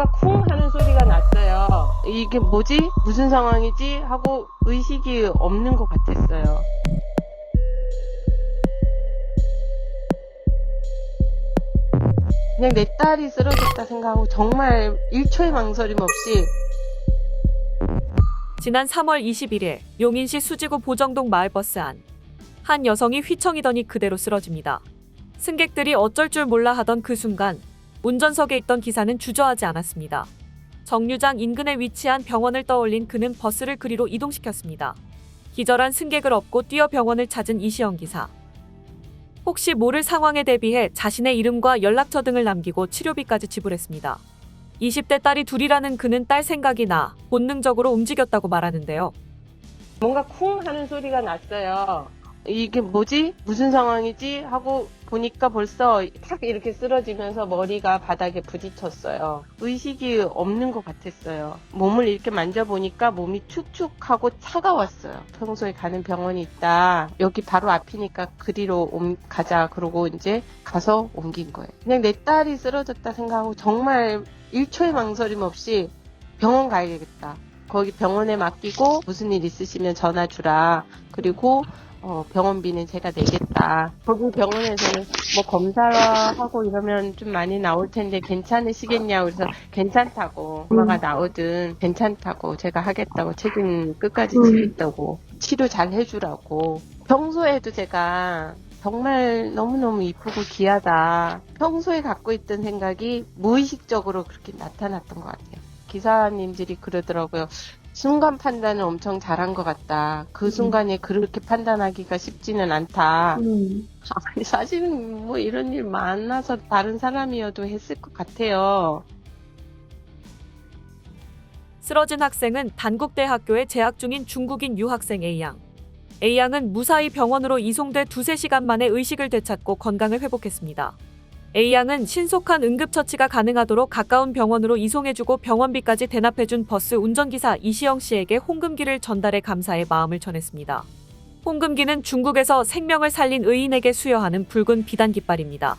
뭔가 쿵 하는 소리가 났어요. 이게 뭐지? 무슨 상황이지? 하고 의식이 없는 것 같았어요. 그냥 내 딸이 쓰러졌다 생각하고 정말 1초의 망설임 없이 지난 3월 21일 용인시 수지구 보정동 마을버스 안. 한 여성이 휘청이더니 그대로 쓰러집니다. 승객들이 어쩔 줄 몰라 하던 그 순간 운전석에 있던 기사는 주저하지 않았습니다. 정류장 인근에 위치한 병원을 떠올린 그는 버스를 그리로 이동시켰습니다. 기절한 승객을 업고 뛰어 병원을 찾은 이시영 기사. 혹시 모를 상황에 대비해 자신의 이름과 연락처 등을 남기고 치료비까지 지불했습니다. 20대 딸이 둘이라는 그는 딸 생각이 나 본능적으로 움직였다고 말하는데요. 뭔가 쿵 하는 소리가 났어요. 이게 뭐지? 무슨 상황이지? 하고 보니까 벌써 탁 이렇게 쓰러지면서 머리가 바닥에 부딪혔어요. 의식이 없는 것 같았어요. 몸을 이렇게 만져보니까 몸이 축축하고 차가웠어요. 평소에 가는 병원이 있다. 여기 바로 앞이니까 그리로 옮- 가자. 그러고 이제 가서 옮긴 거예요. 그냥 내 딸이 쓰러졌다 생각하고 정말 1초의 망설임 없이 병원 가야겠다. 거기 병원에 맡기고 무슨 일 있으시면 전화 주라. 그리고 어, 병원비는 제가 내겠다. 거기 병원에서는 뭐 검사하고 이러면 좀 많이 나올 텐데 괜찮으시겠냐고 그래서 괜찮다고 엄마가 나오든 괜찮다고 제가 하겠다고 책임 끝까지 지겠다고 치료 잘 해주라고 평소에도 제가 정말 너무너무 이쁘고 귀하다. 평소에 갖고 있던 생각이 무의식적으로 그렇게 나타났던 것 같아요. 기사님들이 그러더라고요. 순간 판단을 엄청 잘한 것 같다. 그 순간에 그렇게 판단하기가 쉽지는 않다. 아니, 사실은 뭐 이런 일 만나서 다른 사람이어도 했을 것 같아요. 쓰러진 학생은 단국대학교에 재학 중인 중국인 유학생 A양. A양은 무사히 병원으로 이송돼 두세 시간 만에 의식을 되찾고 건강을 회복했습니다. A양은 신속한 응급처치가 가능하도록 가까운 병원으로 이송해주고 병원비까지 대납해준 버스 운전기사 이시영 씨에게 홍금기를 전달해 감사의 마음을 전했습니다. 홍금기는 중국에서 생명을 살린 의인에게 수여하는 붉은 비단 깃발입니다.